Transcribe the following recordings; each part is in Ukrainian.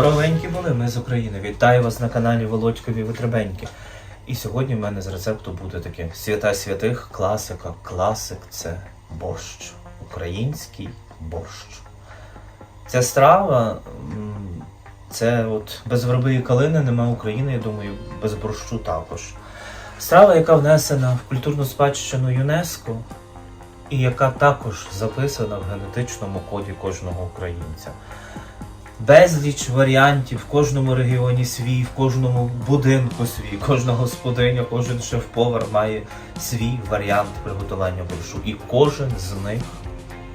Здоровенькі були, ми з України. Вітаю вас на каналі Володькові Витребеньки. І сьогодні в мене з рецепту буде таке свята святих, класика. Класик це борщ. Український борщ. Ця страва, це от без верби і калини нема України, я думаю, без борщу також. Страва, яка внесена в культурну спадщину ЮНЕСКО, і яка також записана в генетичному коді кожного українця безліч варіантів в кожному регіоні свій, в кожному будинку свій, кожна господиня, кожен шеф-повар має свій варіант приготування борщу. І кожен з них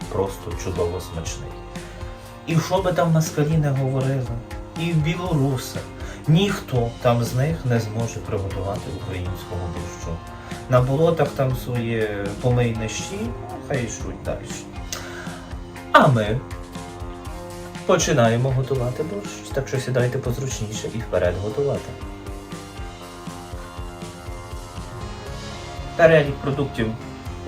просто чудово смачний. І що би там москалі не говорили, і білоруси, ніхто там з них не зможе приготувати українського борщу. На болотах там своє помийне ну, хай йшуть далі. А ми Починаємо готувати борщ, так що сідайте позручніше і вперед готувати. Перелік продуктів,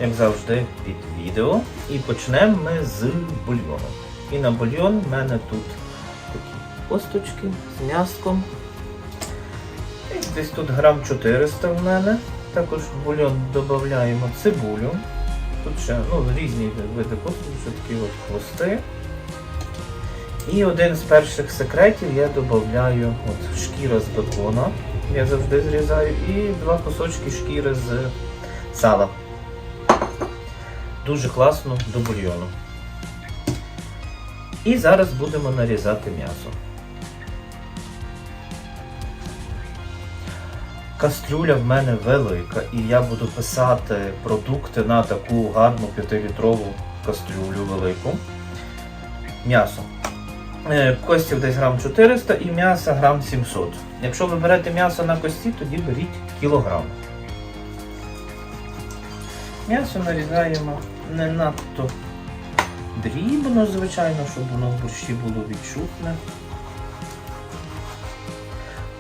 як завжди, під відео. І почнемо ми з бульйону. І на бульйон в мене тут такі косточки з м'яском. Десь тут грам 400 в мене. Також в бульйон додаємо цибулю. Тут ще ну, різні види косточок, що такі от хвости. І один з перших секретів я додаю шкіра з бекона. Я завжди зрізаю, і два кусочки шкіри з сала. Дуже класно до бульйону. І зараз будемо нарізати м'ясо. Кастрюля в мене велика, і я буду писати продукти на таку гарну 5-літрову кастрюлю велику. М'ясо. Е, Костів десь грам 400 і м'яса грам 700. Якщо ви берете м'ясо на кості, тоді беріть кілограм. М'ясо нарізаємо не надто дрібно, звичайно, щоб воно в борщі було відчутне.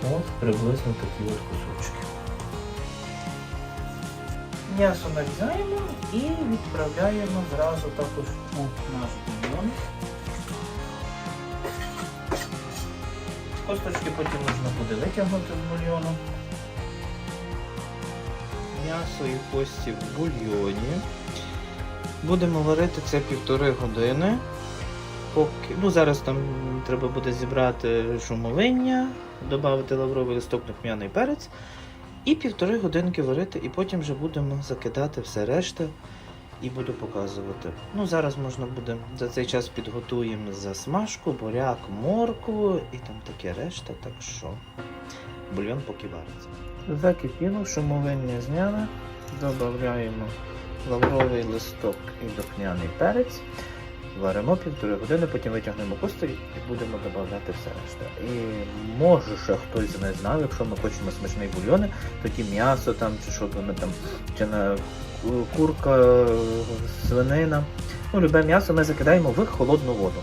От приблизно такі от кусочки. М'ясо нарізаємо і відправляємо зразу також у наш бульйон. Косточки потім можна буде витягнути з бульйону. М'ясо і кості в бульйоні. Будемо варити це півтори години. Поки... Ну, зараз там треба буде зібрати шумовиння, додати лавровий листок духмяний перець. І півтори годинки варити, і потім вже будемо закидати все решта і буду показувати. Ну, зараз можна буде за цей час підготуємо засмажку, буряк, моркву і там таке решта, так що бульйон поки вариться. Закипіло, шумовиння зняли, додаємо лавровий листок і духмяний перець. Варимо півтори години, потім витягнемо костері і будемо додавати все решта. І може ще хтось не знав, якщо ми хочемо смачний бульйони, тоді м'ясо там, чи що ми там, чи на курка, свинина. Ну, любе м'ясо ми закидаємо в холодну воду.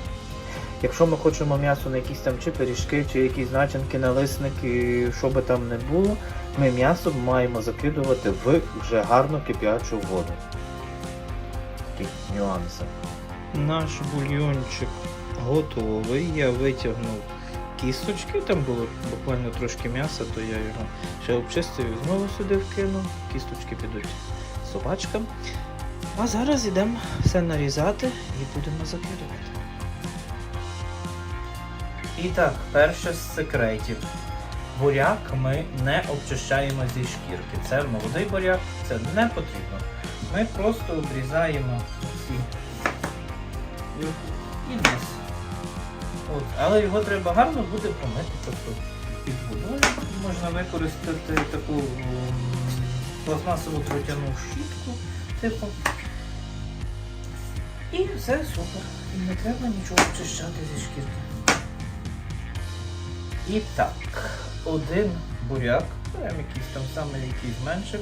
Якщо ми хочемо м'ясо на якісь там чи пиріжки, чи якісь начинки, налисники, що би там не було, ми м'ясо маємо закидувати в вже гарно кип'ячу воду. Такі нюанси. Наш бульйончик готовий. Я витягнув кісточки, там було буквально трошки м'яса, то я його ще обчистив і знову сюди вкинув. Кісточки підуть собачкам. А зараз йдемо все нарізати і будемо закидувати. І так, перше з секретів. Буряк ми не обчищаємо зі шкірки. Це молодий буряк, це не потрібно. Ми просто обрізаємо ці і низ. От, але його треба гарно буде помити тобто під водою. Можна використати таку пластмасову тротяну щітку, типу. І все супер. І не треба нічого очищати зі шкірки. І так, один буряк, прям якийсь там саме якийсь менший,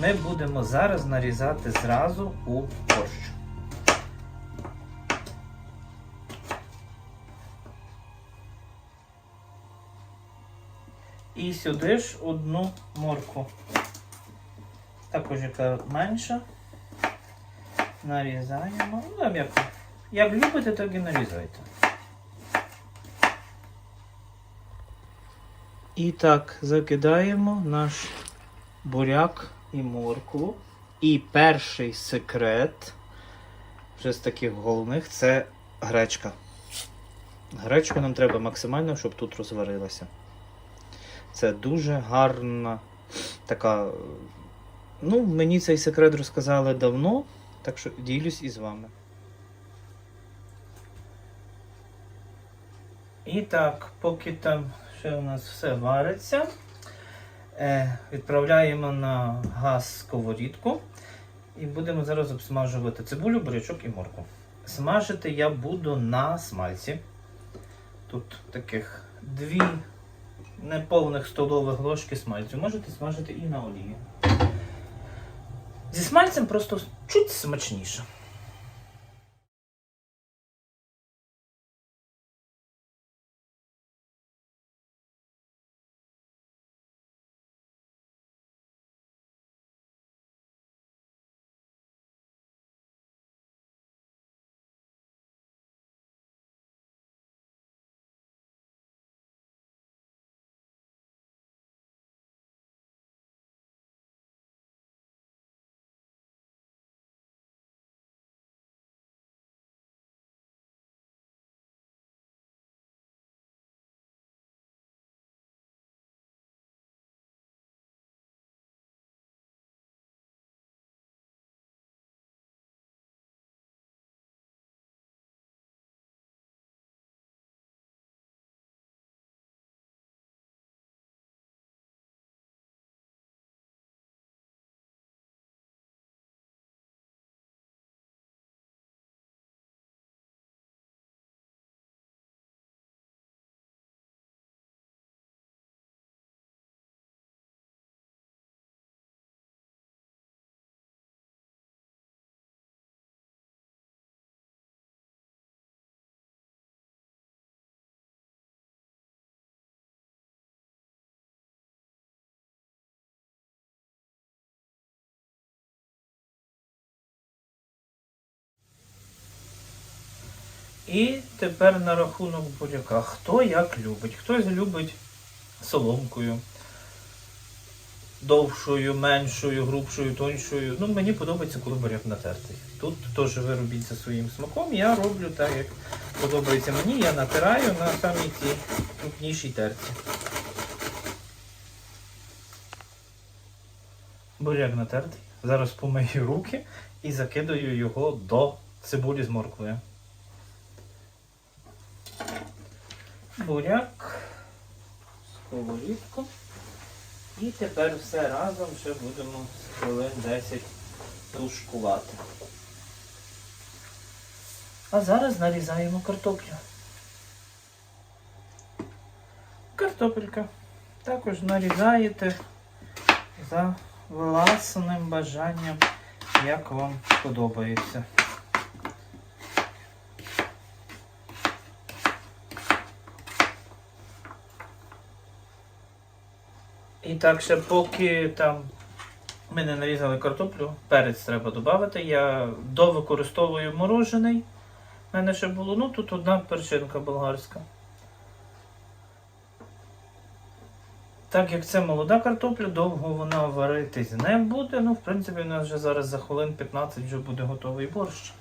ми будемо зараз нарізати зразу у борщ. І сюди ж одну моркву. Також яка менша. Нарізаємо. Ну, там як, як любите, так і нарізайте. І так, закидаємо наш буряк і моркву. І перший секрет, вже з таких головних, це гречка. Гречку нам треба максимально, щоб тут розварилася. Це дуже гарна така. Ну, мені цей секрет розказали давно, так що ділюсь із вами. І так, поки там ще у нас все вариться, е, відправляємо на газ сковорідку і будемо зараз обсмажувати цибулю, бурячок і морку. Смажити я буду на смальці. Тут таких дві неповних столових ложки смальцю. Можете смажити і на олії. Зі смальцем просто чуть смачніше. І тепер на рахунок буряка. Хто як любить. Хтось любить соломкою, довшою, меншою, грубшою, тоншою. Ну, мені подобається, коли буряк натертий. Тут теж ви робіть за своїм смаком. Я роблю так, як подобається мені. Я натираю на самій цій крупнішій терці. Буряк натертий. Зараз помию руки і закидаю його до цибулі з морквою. Буряк, сковорідку. І тепер все разом ще будемо хвилин 10 тушкувати. А зараз нарізаємо картоплю. Картопелька. Також нарізаєте за власним бажанням, як вам подобається. І так, ще поки там ми не нарізали картоплю, перець треба додати. Я довикористовую морожений. У мене ще було, ну тут одна перчинка болгарська. Так як це молода картопля, довго вона варитись не буде. Ну, в принципі, у нас вже зараз за хвилин 15 вже буде готовий борщ.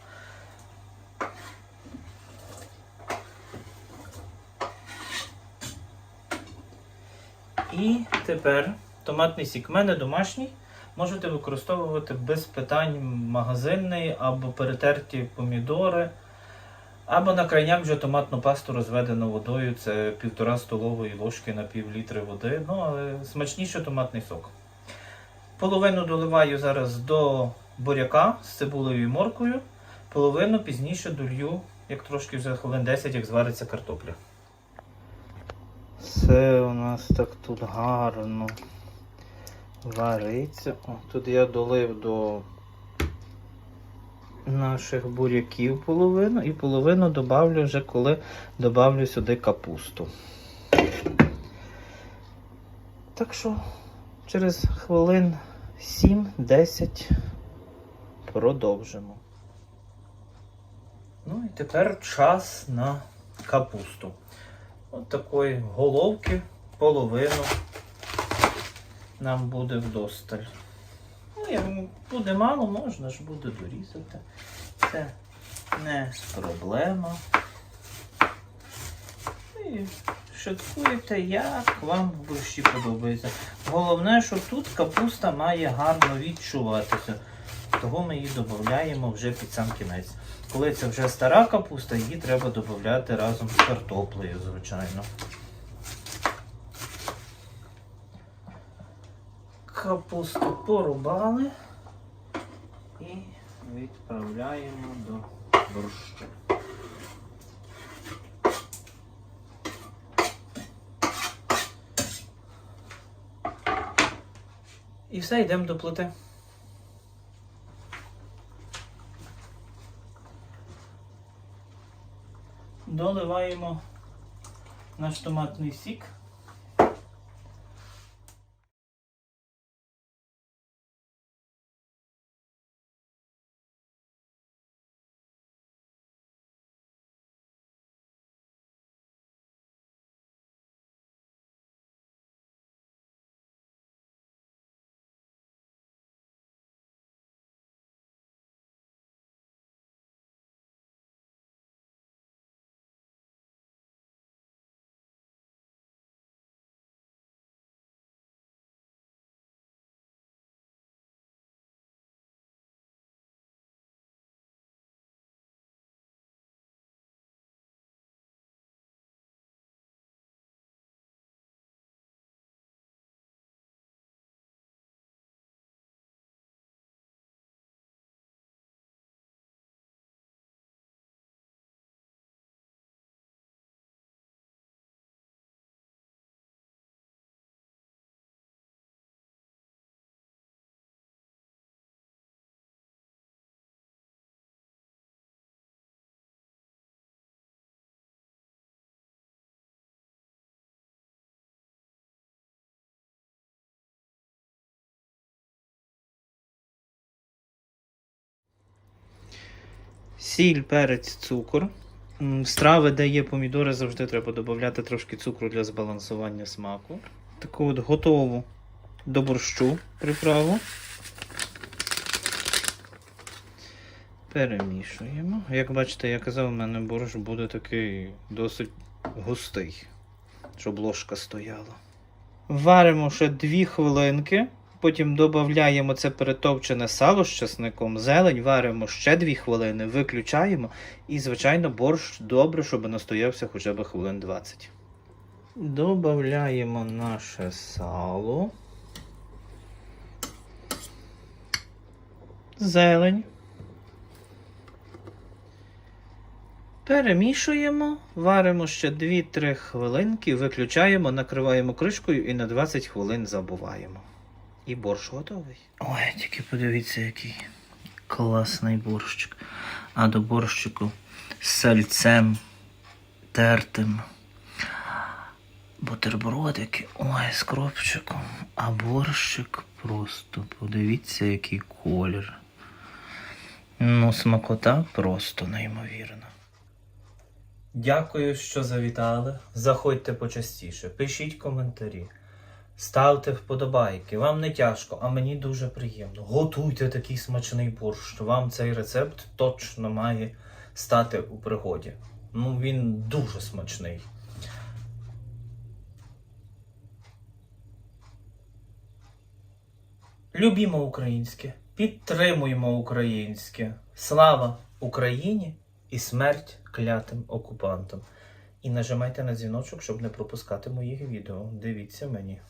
І тепер томатний сік. Мене домашній. Можете використовувати без питань магазинний або перетерті помідори. Або на крайняк вже томатну пасту розведену водою. Це півтора столової ложки на пів літри води. Ну, але смачніше томатний сок. Половину доливаю зараз до буряка з цибулею і моркою. Половину пізніше долью, як трошки вже хвилин 10, як звариться картопля. Все у нас так тут гарно вариться. О, тут я долив до наших буряків половину і половину добавлю вже коли добавлю сюди капусту. Так що через хвилин 7-10 продовжимо. Ну і тепер час на капусту. От такої головки половину нам буде вдосталь. Ну, як буде мало, можна ж буде дорізати. Це не проблема. І шуткуєте, як вам в борщі подобається. Головне, що тут капуста має гарно відчуватися. Того ми її додаємо вже під сам кінець. Коли це вже стара капуста, її треба додати разом з картоплею, звичайно. Капусту порубали і відправляємо до борщу. І все, йдемо до плити. Доливаємо наш томатний сік. Сіль, перець, цукор. Страви, де є помідори, завжди треба додати трошки цукру для збалансування смаку. Таку от готову до борщу приправу. Перемішуємо. Як бачите, я казав, у мене борщ буде такий досить густий, щоб ложка стояла. Варимо ще 2 хвилинки. Потім додаємо це перетовчене сало з часником, зелень, варимо ще 2 хвилини, виключаємо. І, звичайно, борщ добре, щоб настоявся хоча б хвилин 20. Додаємо наше сало. Зелень. Перемішуємо, варимо ще 2-3 хвилинки, виключаємо, накриваємо кришкою і на 20 хвилин забуваємо. І борщ готовий. Ой, тільки подивіться, який класний борщик. А до борщику з сальцем тертим. Бутербродики, ой, з кропчиком. А борщик просто подивіться, який колір. Ну, смакота просто неймовірна. Дякую, що завітали. Заходьте почастіше, пишіть коментарі, ставте вподобайки. Вам не тяжко, а мені дуже приємно. Готуйте такий смачний борщ. Вам цей рецепт точно має стати у пригоді. Ну, він дуже смачний. Любімо українське, підтримуємо українське. Слава Україні і смерть клятим окупантам. І нажимайте на дзвіночок, щоб не пропускати моїх відео. Дивіться мені.